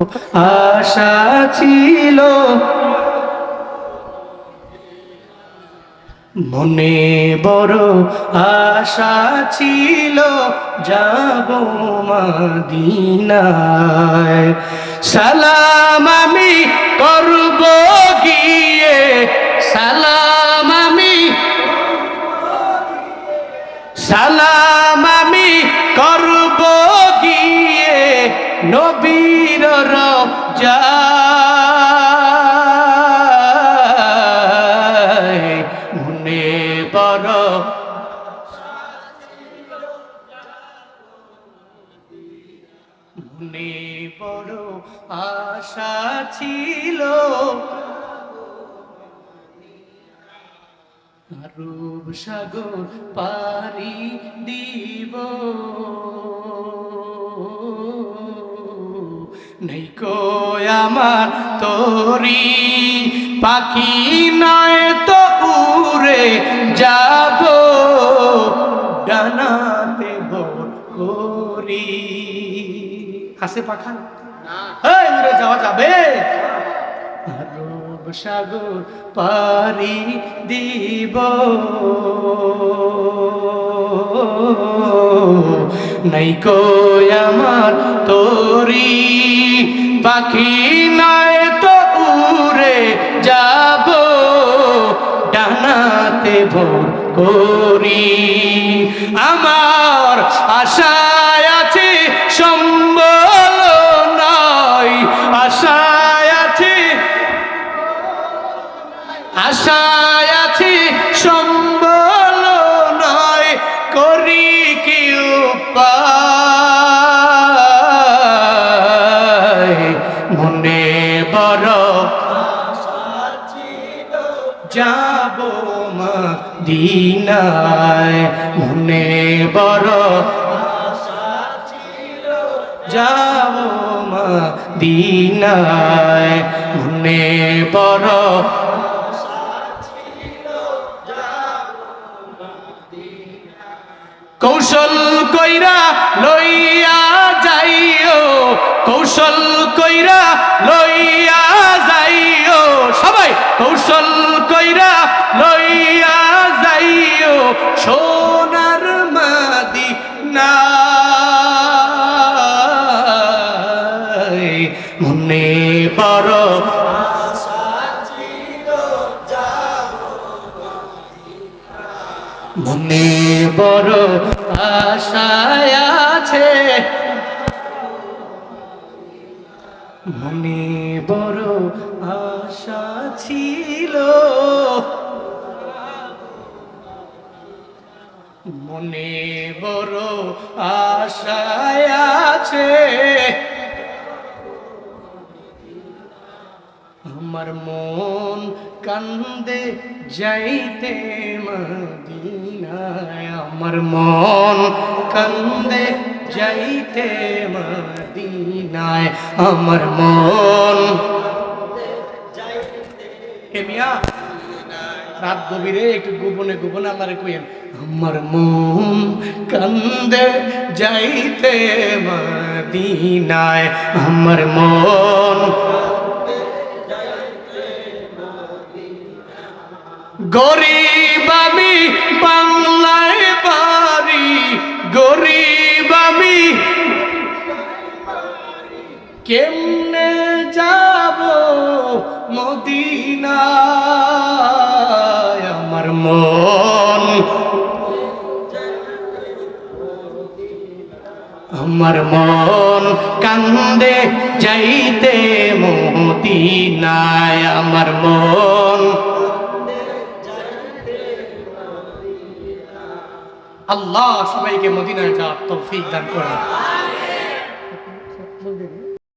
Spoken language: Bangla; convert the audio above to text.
আশা ছিল মনে বড় আশা ছিল যাব মদিনায়। সালাম আমি মনে বড় আশা ছিল। রূপ সাগর পারি দিব। নেই কো আমার তোরি, পাখি নয় তো উড়ে যাব। হাসে পাখা এই উড়ে যাওয়া যাবে। রূপ সাগর পারি দিব। নাই কো আমার তোরি। পাখি নয় তো উড়ে যাব। ডানাতে ভোর করি। আমার আশায় আশায় আছি, সম্বল নয়, করি কি উপায় মনে বড় যাব দিনায় মনে বড় যাব দিনায় মনে বড় কৌশল কইরা লইয়া যাইও। কৌশল মনে বড় আশায় আছে। মনে বড় আশা ছিল। মনে বড় আশায় আছে। আমার মন কান্দে যাইতে মদিনায় আমার মন কান্দে যাইতে মদিনায়। আমার মন রাত গভীরে একটু গোপনে গোপনে আমার কইেন আমার মন কান্দে যাইতে মদিনায়। আমার মন গরিব আমি গরিব আমি। কেমনে যাব মদিনায় আমার মন? আমার মন কান্দে যাইতে মদিনায় আমার মন। আল্লাহ সবাইকে মদিনায় যাওয়ার তৌফিক দান করে